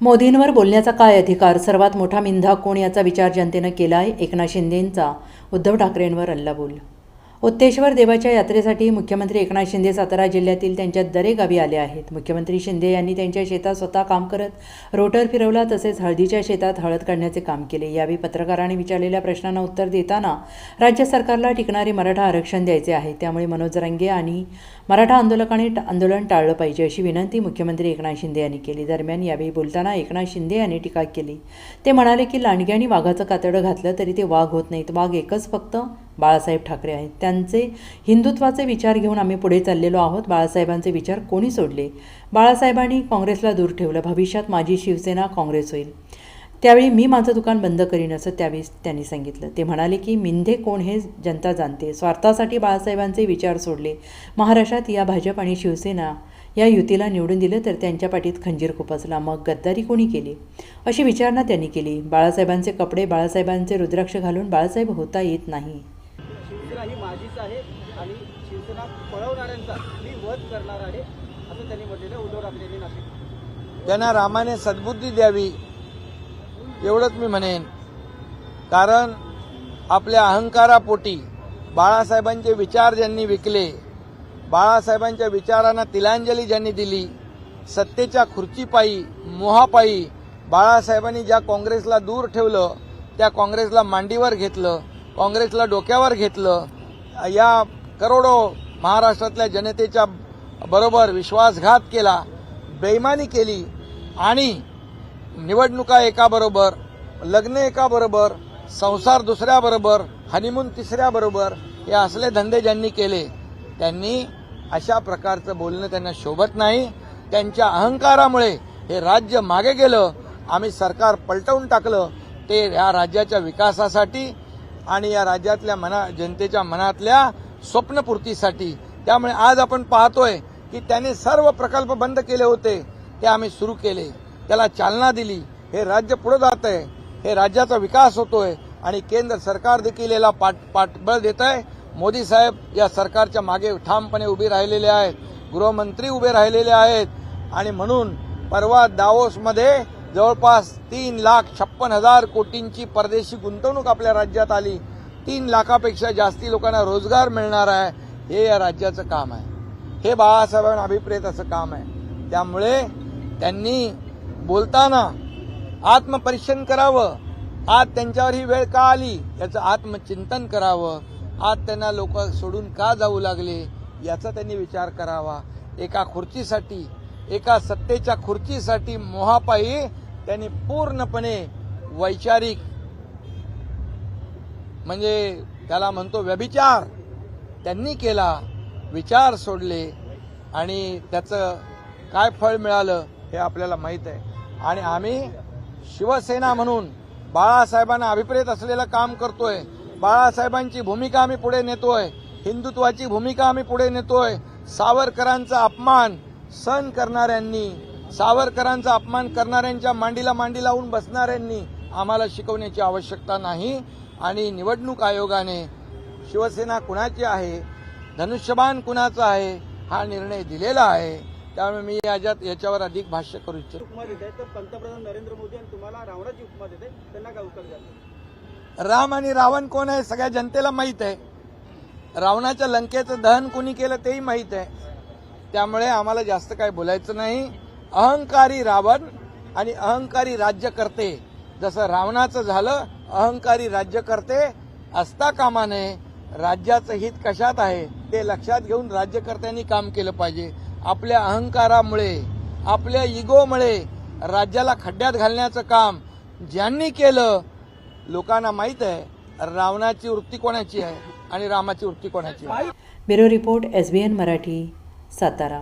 मोदींवर बोलण्याचा काय अधिकार? सर्वात मोठा मिंधा कोण याचा विचार जनतेनं केला आहे एकनाथ शिंदेंचा. उद्धव ठाकरेंवर अल्लाबोल उत्तेश्वर देवाच्या यात्रेसाठी मुख्यमंत्री एकनाथ शिंदे सातारा जिल्ह्यातील त्यांच्या दरे गावी आले आहेत. मुख्यमंत्री शिंदे यांनी त्यांच्या शेतात स्वतः काम करत रोटर फिरवला तसेच हळदीच्या शेतात हळद काढण्याचे काम केले. यावेळी पत्रकारांनी विचारलेल्या प्रश्नांना उत्तर देताना राज्य सरकारला टिकणारे मराठा आरक्षण द्यायचे आहे. त्यामुळे मनोज रंगे आणि मराठा आंदोलकांनी आंदोलन टाळलं पाहिजे अशी विनंती मुख्यमंत्री एकनाथ शिंदे यांनी केली. दरम्यान यावेळी बोलताना एकनाथ शिंदे यांनी टीका केली. ते म्हणाले की लांडग्यांनी वाघाचं कातडं घातलं तरी ते वाघ होत नाहीत. वाघ एकच फक्त बाळासाहेब ठाकरे आहेत. त्यांचे हिंदुत्वाचे विचार घेऊन आम्ही पुढे चाललेलो आहोत. बाळासाहेबांचे विचार कोणी सोडले? बाळासाहेबांनी काँग्रेसला दूर ठेवलं. भविष्यात माझी शिवसेना काँग्रेस होईल. त्यावेळी मी माझं दुकान बंद करीन असं त्यावेळी त्यांनी सांगितलं. ते म्हणाले की मिंधे कोण हे जनता जाणते? स्वार्थासाठी बाळासाहेबांचे विचार सोडले. महाराष्ट्रात या भाजप आणि शिवसेना या युतीला निवडून दिलं तर त्यांच्या पाठीत खंजीर खुपसला. मग गद्दारी कोणी केली? अशी विचारणा त्यांनी केली. बाळासाहेबांचे कपडे बाळासाहेबांचे रुद्राक्ष घालून बाळासाहेब होता येत नाही. माझीच आहे आणि शिवसेना पळवणाऱ्यांचा मी वध करणार आहे असं त्यांनी म्हटलेलं उद्धव ठाकरे यांनी नाशिक. त्यांना रामाने सद्बुद्धी द्यावी एवढंच मी म्हणेन. कारण आपल्या अहंकारापोटी बाळासाहेबांचे विचार ज्यांनी विकले बाळासाहेबांच्या विचारांना तिलांजली ज्यांनी दिली सत्तेच्या खुर्चीपायी मोहापायी बाळासाहेबांनी ज्या काँग्रेसला दूर ठेवलं त्या काँग्रेसला मांडीवर घेतलं काँग्रेसला डोक्यावर घेतलं या करोडो महाराष्ट्रातल्या जनतेच्या बरोबर विश्वासघात केला बेईमानी केली आणि निवडणुका एकाबरोबर लग्न एकाबरोबर संसार दुसऱ्याबरोबर हनीमून तिसऱ्याबरोबर हे असले धंदे ज्यांनी केले त्यांनी अशा प्रकारचं बोलणं त्यांना शोभत नाही. त्यांच्या अहंकारामुळे हे राज्य मागे गेलं. आम्ही सरकार पलटवून टाकलं. ते या राज्याच्या विकासासाठी आणि या राज्यातल्या मना जनतेच्या मनातल्या स्वप्नपूर्तीसाठी. त्यामुळे आज आपण पाहतोय की त्यांनी सर्व प्रकल्प बंद केले होते. ते आम्ही सुरू केले. त्याला चालना दिली. हे राज्य पुढे जात आहे. हे राज्याचा विकास होतोय आणि केंद्र सरकार देखील याला पाठ पाठबळ देत आहे मोदी साहेब या सरकारच्या मागे ठामपणे उभे राहिलेले आहेत. गृहमंत्री उभे राहिलेले आहेत. आणि म्हणून परवा दावोसमध्ये जवळपास तीन लाख छप्पन हजार कोटींची परदेशी गुंतवणूक आपल्या राज्यात आली. तीन लाखापेक्षा जास्ती लोकांना रोजगार मिळणार आहे. हे या राज्याचं काम आहे. हे बाळासाहेबांना अभिप्रेत असं काम आहे. त्यामुळे त्यांनी बोलताना आत्मपरीक्षण करावं. आज त्यांच्यावर ही वेळ का आली? याचं आत्मचिंतन करावं. आज त्यांना लोक सोडून का जाऊ लागले? याचा त्यांनी विचार करावा. एका खुर्चीसाठी एका सत्तेच्या खुर्चीसाठी मोहापायी त्यांनी पूर्णपणे वैचारिक म्हणजे त्याला म्हणतो व्यभिचार त्यांनी केला विचार सोडले आणि त्याचं काय फळ मिळालं हे आपल्याला माहीत आहे. आणि आम्ही शिवसेना म्हणून बाळासाहेबांना अभिप्रेत असलेलं काम करतोय. बाळासाहेबांची भूमिका आम्ही पुढे नेतोय. हिंदुत्वाची भूमिका आम्ही पुढे नेतोय. सावरकरांचा अपमान सहन करणाऱ्यांनी सावरकरांचा अपमान करणाऱ्यांच्या मांडीला मांडी लावून बसणाऱ्यांनी आम्हाला शिकवण्याची आवश्यकता नाही आणि निवडणूक आयोगाने शिवसेना कुणाची आहे धनुष्यबाण कुणाचा आहे हा निर्णय दिलेला आहे. त्यामुळे मी याच्यात याच्यावर अधिक भाष्य करू इच्छितो. पंतप्रधान नरेंद्र मोदी आणि तुम्हाला रावणाची उपमा देते त्यांना काय उत्तर राम आणि रावण कोण आहे सगळ्या जनतेला माहीत आहे. रावणाच्या लंकेचं दहन कोणी केलं तेही माहीत आहे. त्यामुळे आम्हाला जास्त काय बोलायचं नाही. अहंकारी रावण आणि अहंकारी राज्यकर्ते जसं रावणाचं झालं अहंकारी राज्यकर्ते असता कामा नये राज्याचं हित कशात आहे ते लक्षात घेऊन राज्यकर्त्यांनी काम केलं पाहिजे. आपल्या अहंकारामुळे आपल्या इगोमुळे राज्याला खड्ड्यात घालण्याचं काम ज्यांनी केलं लोकांना माहीत आहे रावणाची वृत्ती कोणाची आहे आणि रामाची वृत्ती कोणाची आहे? Bureau report S B N Marathi Satara.